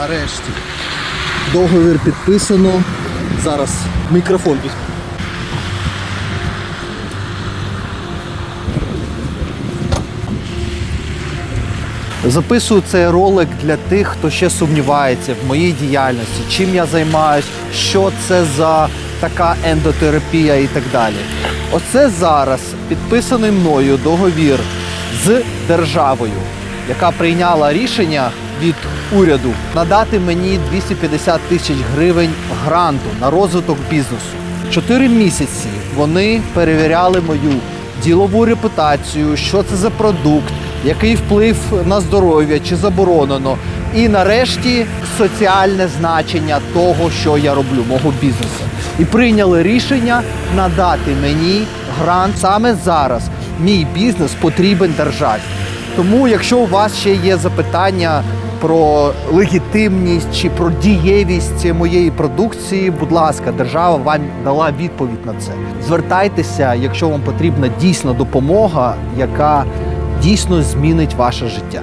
Нарешті. Договір підписано. Зараз мікрофон візьму. Записую цей ролик для тих, хто ще сумнівається в моїй діяльності, чим я займаюсь, що це за така ендотерапія і так далі. Оце зараз підписаний мною договір з державою, яка прийняла рішення від уряду надати мені 250 тисяч гривень гранту на розвиток бізнесу. Чотири місяці вони перевіряли мою ділову репутацію, що це за продукт, який вплив на здоров'я чи заборонено. І нарешті соціальне значення того, що я роблю, мого бізнесу. І прийняли рішення надати мені грант саме зараз. Мій бізнес потрібен державі. Тому, якщо у вас ще є запитання про легітимність чи про дієвість моєї продукції, будь ласка, держава вам дала відповідь на це. Звертайтеся, якщо вам потрібна дійсна допомога, яка дійсно змінить ваше життя.